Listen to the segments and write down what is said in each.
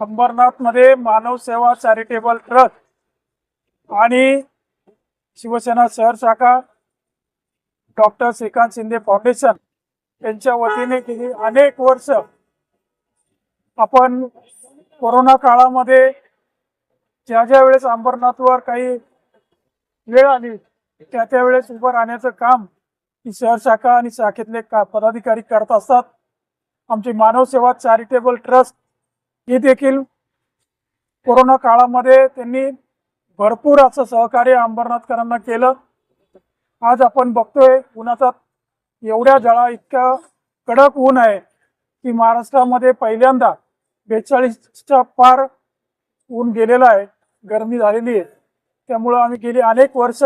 अंबरनाथमध्ये मानव सेवा charitable trust आणि शिवसेना शहर शाखा डॉक्टर श्रीकांत शिंदे फाउंडेशन यांच्या वतीने गेली. अनेक वर्ष आपण कोरोना काळामध्ये ज्या ज्या वेळेस अंबरनाथवर काही वेळ आली त्या त्या वेळेस उभं राहण्याचं काम ही शहर शाखा आणि शाखेतले का पदाधिकारी करत असतात. आमची मानव सेवा चॅरिटेबल ट्रस्ट ही देखील कोरोना काळामध्ये त्यांनी भरपूर असं सहकार्य अंबरनाथकरांना केलं. आज आपण बघतोय उन्हाचा एवढ्या जळा इतका कडक ऊन आहे की महाराष्ट्रामध्ये पहिल्यांदा बेचाळीसच्या पार ऊन गेलेलं आहे. गरमी झालेली आहे. त्यामुळं आम्ही गेली अनेक वर्ष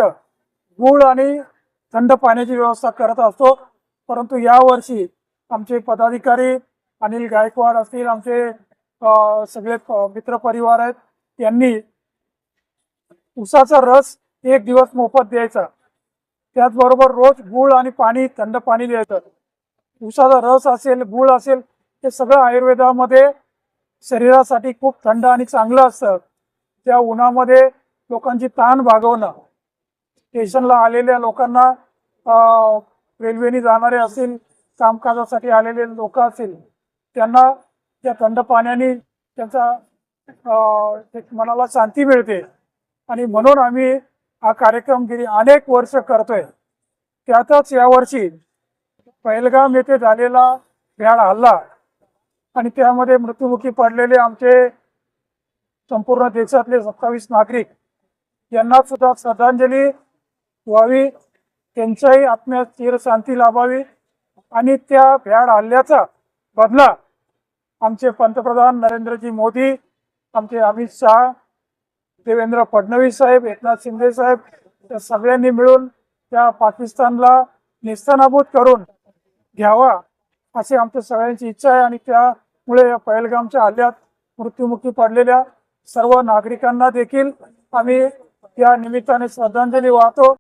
गुळ आणि थंड पाण्याची व्यवस्था करत असतो. परंतु यावर्षी आमचे पदाधिकारी अनिल गायकवाड असतील आमचे सगळे मित्रपरिवार आहेत. त्यांनी उसाचा रस एक दिवस मोफत द्यायचा. त्याचबरोबर रोज गुळ आणि पाणी थंड पाणी द्यायचं. उसाचा रस असेल गुळ असेल हे सगळं आयुर्वेदामध्ये शरीरासाठी खूप थंड आणि चांगलं असतं. त्या उन्हामध्ये लोकांची ताण भागवणं स्टेशनला आलेल्या लोकांना रेल्वेने जाणारे असतील कामकाजासाठी आलेले लोक असतील त्यांना त्या थंड पाण्याने त्यांचा मनाला शांती मिळते. आणि म्हणून आम्ही हा कार्यक्रम गेली अनेक वर्ष करतोय. त्यातच यावर्षी पहिलगाम येथे झालेला भ्याड हल्ला आणि त्यामध्ये मृत्युमुखी पडलेले आमचे संपूर्ण देशातले सत्तावीस नागरिक यांना सुद्धा श्रद्धांजली व्हावी त्यांच्याही आत्म्यात चिरशांती लाभावी आणि त्या भ्याड हल्ल्याचा बदला आमचे पंतप्रधान नरेंद्रजी मोदी आमचे अमित शहा देवेंद्र फडणवीस साहेब एकनाथ शिंदे साहेब त्या सगळ्यांनी मिळून त्या पाकिस्तानला निस्तनाभूत करून घ्यावा अशी आमच्या सगळ्यांची इच्छा आहे आणि त्यामुळे या पहलगामच्या हल्ल्यात मृत्युमुखी पडलेल्या सर्व नागरिकांना देखील आम्ही या निमित्ताने श्रद्धांजली वाहतो.